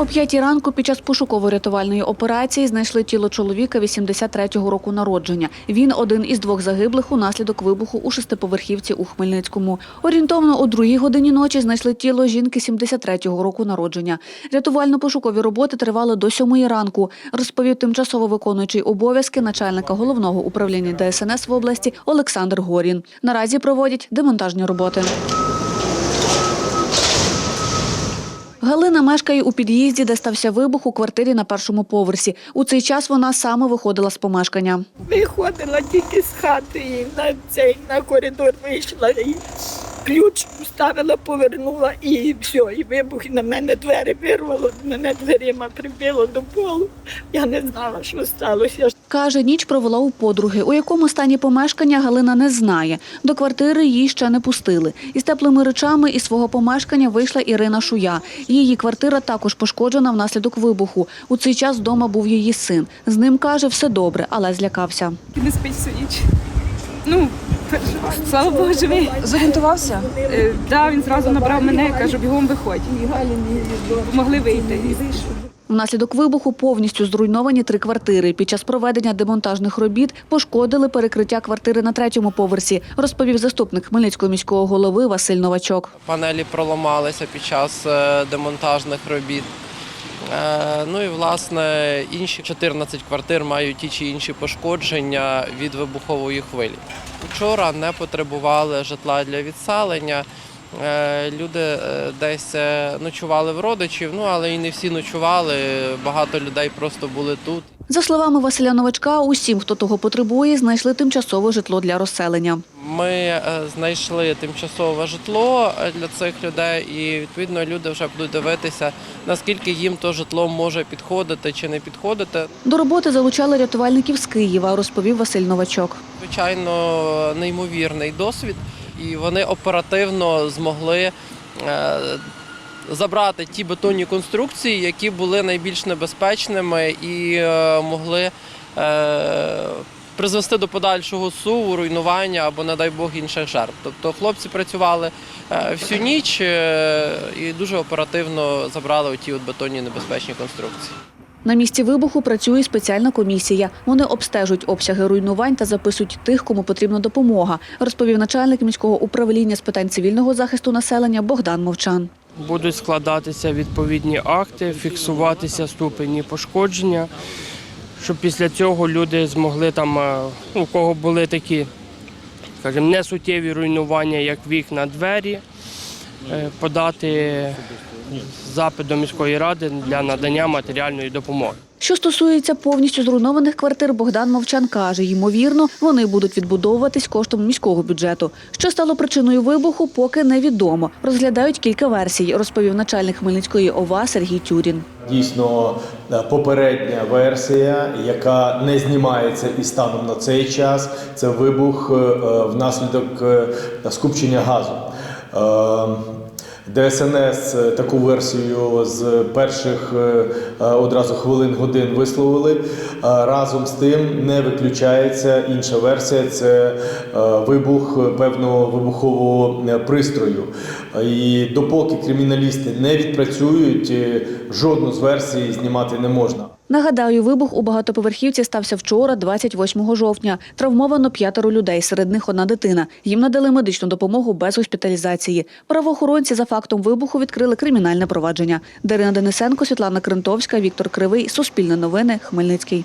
О п'ятій ранку під час пошуково-рятувальної операції знайшли тіло чоловіка 83-го року народження. Він один із двох загиблих унаслідок вибуху у шестиповерхівці у Хмельницькому. Орієнтовно о другій годині ночі знайшли тіло жінки 73-го року народження. Рятувально-пошукові роботи тривали до сьомої ранку, розповів тимчасово виконуючий обов'язки начальника головного управління ДСНС в області Олександр Горін. Наразі проводять демонтажні роботи. Галина мешкає у під'їзді, де стався вибух у квартирі на першому поверсі. У цей час вона саме виходила з помешкання. Виходила тільки з хати на цей на коридор вийшла ключ вставила, повернула і все, і вибух і на мене двері вирвало, мене дверима прибило до полу. Я не знала, що сталося. Каже, ніч провела у подруги. У якому стані помешкання Галина не знає. До квартири її ще не пустили. Із теплими речами із свого помешкання вийшла Ірина Шуя. Її квартира також пошкоджена внаслідок вибуху. У цей час вдома був її син. З ним каже, все добре, але злякався. Не спить всю ніч. Ну, слава Богу, живий. Зорієнтувався? Е, да, він зразу набрав мене, і каже, бігом виходь. Помогли вийти. Внаслідок вибуху повністю зруйновані три квартири. Під час проведення демонтажних робіт пошкодили перекриття квартири на третьому поверсі, розповів заступник Хмельницького міського голови Василь Новачок. Панелі проламалися під час е, демонтажних робіт. Е, Ну і власне інші 14 квартир мають ті чи інші пошкодження від вибухової хвилі. Вчора не потребували житла для відселення. Е, Люди е, десь е, ночували в родичів, ну але і не всі ночували. Багато людей просто були тут. За словами Василя Новачка, усім, хто того потребує, знайшли тимчасове житло для розселення. Ми е, знайшли тимчасове житло е, для цих людей, і відповідно люди вже будуть дивитися, наскільки їм то житло може підходити чи не підходити. До роботи залучали рятувальників з Києва, розповів Василь Новачок. Звичайно, неймовірний досвід, і вони оперативно змогли е, забрати ті бетонні конструкції, які були найбільш небезпечними і е, могли. е, Призвести до подальшого суву, руйнування або, не дай Бог, інших жертв. Тобто хлопці працювали е, всю ніч і дуже оперативно забрали оті от бетонні небезпечні конструкції. На місці вибуху працює спеціальна комісія. Вони обстежують обсяги руйнувань та записують тих, кому потрібна допомога, розповів начальник міського управління з питань цивільного захисту населення Богдан Мовчан. Будуть складатися відповідні акти, фіксуватися ступені пошкодження, щоб після цього люди змогли там, е, у кого були такі, скажімо, несуттєві руйнування, як вікна, двері, подати запит до міської ради для надання матеріальної допомоги. Що стосується повністю зруйнованих квартир, Богдан Мовчан каже, ймовірно, вони будуть відбудовуватись коштом міського бюджету. Що стало причиною вибуху, поки невідомо. Розглядають кілька версій, розповів начальник Хмельницької ОВА Сергій Тюрін. Дійсно, е, попередня версія, яка не знімається і станом на цей час, це вибух е, е, внаслідок е, скупчення газу. Е, ДСНС е, таку версію з перших е, е, одразу хвилин годин висловили. Разом з тим не виключається інша версія це вибух певного вибухового пристрою. І допоки криміналісти не відпрацюють, жодну з версій знімати не можна. Нагадаю, вибух у багатоповерхівці стався вчора, 28 жовтня. Травмовано п'ятеро людей, серед них одна дитина. Їм надали медичну допомогу без госпіталізації. Правоохоронці за фактом вибуху відкрили кримінальне провадження. Дарина Денисенко, Світлана Крентовська, Віктор Кривий. Суспільне новини. Хмельницький.